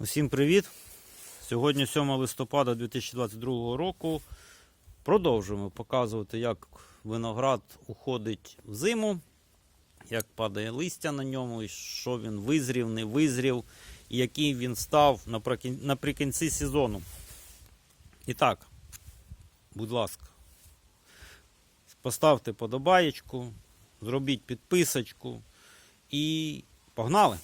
Усім привіт! Сьогодні 7 листопада 2022 року. Продовжуємо показувати, як виноград уходить в зиму, як падає листя на ньому, і що він визрів, не визрів, і який він став наприкінці сезону. І так, будь ласка, поставте подобаєчку, зробіть підписочку і погнали!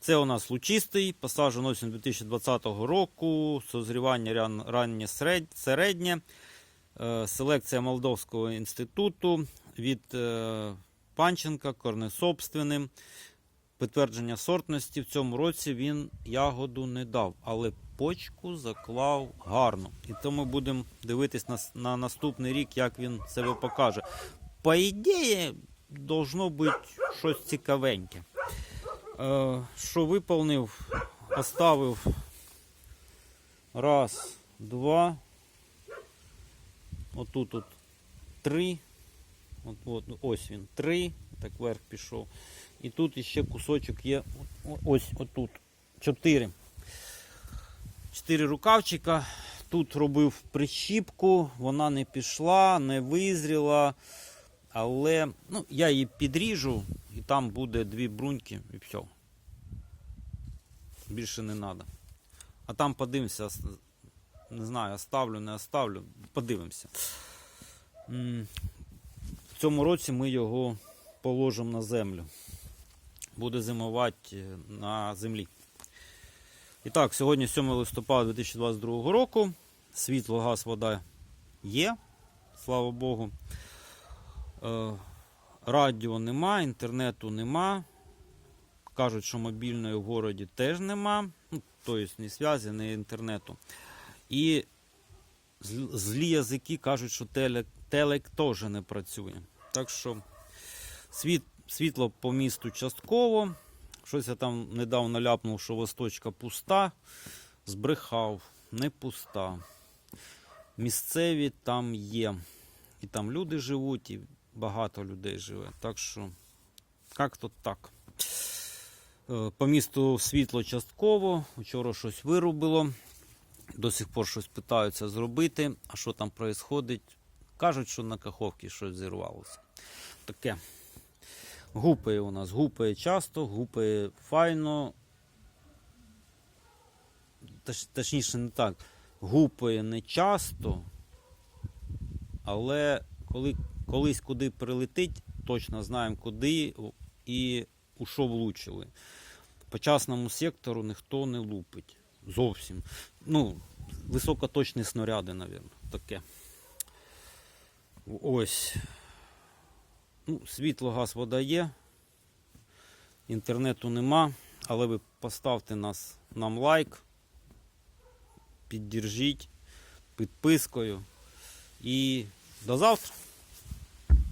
Це у нас лучистий, посаджено осінь 2020 року, созрівання ран- раннє середнє, е, селекція Молдовського інституту від е, Панченка, корнесобственним. Підтвердження сортності в цьому році він ягоду не дав, але почку заклав гарно. І тому будемо дивитись на, на наступний рік, як він себе покаже. По ідеї, должно бути щось цікавеньке. Е, що виповнив, оставив раз, два. Отут от три. От, от, ось він, три. Так вверх пішов. І тут іще кусочок є. Ось отут. Чотири. Чотири рукавчика. Тут робив прищіпку, вона не пішла, не визріла. Але ну, я її підріжу, і там буде дві бруньки, і все. Більше не треба. А там подивимося, не знаю, оставлю, не оставлю. Подивимося. В цьому році ми його положимо на землю. Буде зимувати е, на землі. І так, сьогодні 7 листопада 2022 року. Світло, газ, вода є, слава Богу. Радіо нема, інтернету нема. Кажуть, що мобільної в городі теж нема. Ну, тобто ні зв'язі, ні інтернету. І злі язики кажуть, що телек, телек теж не працює. Так що світ, світло по місту частково. Щось я там недавно ляпнув, що восточка пуста. Збрехав, не пуста. Місцеві там є. І там люди живуть, і багато людей живе. Так що, як то так. Е, По місту світло частково. Вчора щось вирубило. До сих пор щось питаються зробити. А що там відбувається? Кажуть, що на каховці щось зірвалося. Таке. Гупає у нас, гупає часто, гупає файно. Точ, точніше, не так. Гупає не часто, але коли колись куди прилетить, точно знаємо куди і у що влучили. По частному сектору ніхто не лупить. Зовсім. Ну, високоточні снаряди, мабуть, таке. Ось. Ну, світло, газ, вода є. Інтернету нема, але ви поставте нас, нам лайк, піддержіть підпискою. І до завтра.